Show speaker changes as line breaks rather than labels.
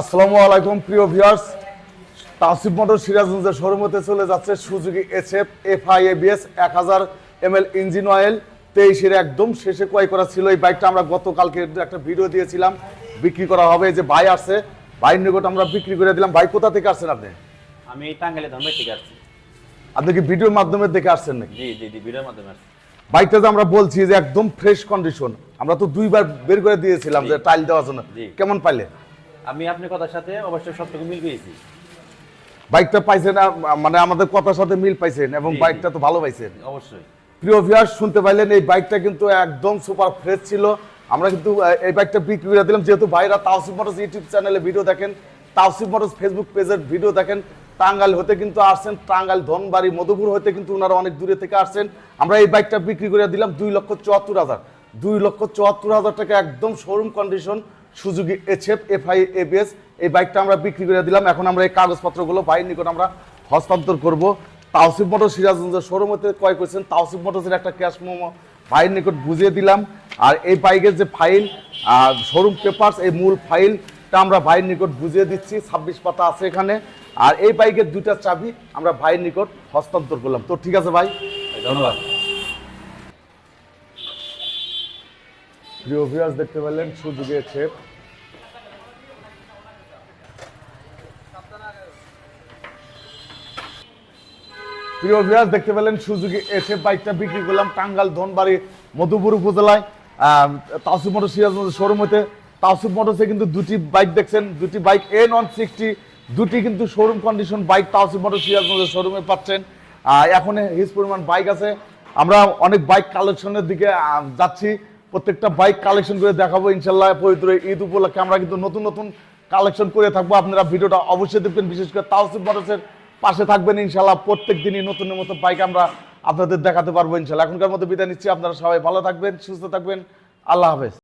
আসসালামু আলাইকুম প্রিয় ভিউয়ার্স। তাসিফ মোটর সিরাজগঞ্জের শোরুম হতে চলে যাচ্ছে সুজুকি এসএফ এফআই এবিএস এক হাজার এমএল ইঞ্জিন অয়েল। তেইশের একদম শেষে ক্রয় করা ছিল এই বাইকটা। আমরা গতকালকে একটা ভিডিও দিয়েছিলাম বিক্রি করা হবে। যে ভাই আসছে ভাইয়ের নিকট আমরা বিক্রি করে দিলাম। ভাই কোথা থেকে আসছেন আপনি?
আমি টাঙ্গাইলে ধর্মে থেকে আসছি।
আপনি কি ভিডিওর মাধ্যমে দেখে আসছেন নাকি?
জি জি জি ভিডিওর মাধ্যমে আসছি।
বাইকটা যে আমরা বলছি যে একদম ফ্রেশ কন্ডিশন আমরা তো দুইবার বের করে দিয়েছিলাম যে টাইল দেওয়ার জন্য। কেমন পাইলে
আমি আপনার কথার সাথে অবশ্যই সবটুকু মিল পেয়েছি।
বাইকটা পাইছেন মানে আমাদের কথার সাথে মিল পাইছেন এবং। বাইকটা তো ভালো পাইছেন।
অবশ্যই।
প্রিয় ভিউয়ার্স শুনতে পাইলেন এই বাইকটা কিন্তু একদম সুপার ফ্রেশ ছিল। আমরা কিন্তু এই বাইকটা বিক্রি করে দিলাম। যেহেতু ভাইরা তাওসিফ মোটরস ইউটিউব চ্যানেলে ভিডিও দেখেন তাওসিফ মোটরস ফেসবুক পেজের ভিডিও দেখেন টাঙ্গাইল হতে কিন্তু আসছেন টাঙ্গাইল ধনবাড়ি মধুপুর হতে কিন্তু ওনারা অনেক দূরে থেকে আসছেন। আমরা এই বাইকটা বিক্রি করে দিলাম দুই লক্ষ চুয়াত্তর হাজার। দুই লক্ষ চুয়াত্তর হাজার টাকা একদম showroom condition Suzuki HF FI ABS এই বাইকটা আমরা বিক্রি করে দিলাম। এখন আমরা এই কাগজপত্রগুলো ভাইয়ের নিকট আমরা হস্তান্তর করব। তাওসিফ মোটর সিরাজগঞ্জের শোরুম হতে ক্রয় করেছেন। তাওসিফ মোটরসের একটা ক্যাশ মোমো ভাইয়ের নিকট বুঝিয়ে দিলাম। আর এই বাইকের যে ফাইল শোরুম পেপারস এই মূল ফাইলটা আমরা ভাইয়ের নিকট বুঝিয়ে দিচ্ছি। ছাব্বিশ পাতা আছে এখানে। আর এই বাইকের দুইটা চাবি আমরা ভাইয়ের নিকট হস্তান্তর করলাম। তো ঠিক আছে ভাই?
ধন্যবাদ।
প্রিয় ভিউয়ার্স দেখতে পেলেন সুযোগে ছেপ প্রিয় ভিউয়ার্স দেখতে পেলেন সুজুকি এসে বাইকটা বিক্রি করলাম টাঙ্গাল ধনবাড়ি মধুপুর উপজেলায়। তাসিফ মোটর সিরাজগঞ্জ শোরুম হতে তাসিফ মোটরসে কিন্তু দুটি বাইক দেখছেন, দুটি বাইক এন ওয়ান সিক্সটি, দুটি কিন্তু showroom condition bike Tasif motor সিরাজগঞ্জের শোরুমে পাচ্ছেন। এখন হিস পরিমাণ বাইক আছে। আমরা অনেক বাইক কালেকশনের দিকে যাচ্ছি। প্রত্যেকটা বাইক কালেকশন করে দেখাবো ইনশাল্লাহ পবিত্র ঈদ উপলক্ষে। আমরা কিন্তু নতুন নতুন কালেকশন করে থাকব। আপনারা ভিডিওটা অবশ্যই দেখবেন, বিশেষ করে তাওসিফ মোটরসের পাশে থাকবেন ইনশাল্লাহ প্রত্যেক দিনই নতুন নতুন বাইক আমরা আপনাদের দেখাতে পারব ইনশাল্লাহ এখনকার মতো বিদায় নিচ্ছি। আপনারা সবাই ভালো থাকবেন, সুস্থ থাকবেন। আল্লাহ হাফেজ।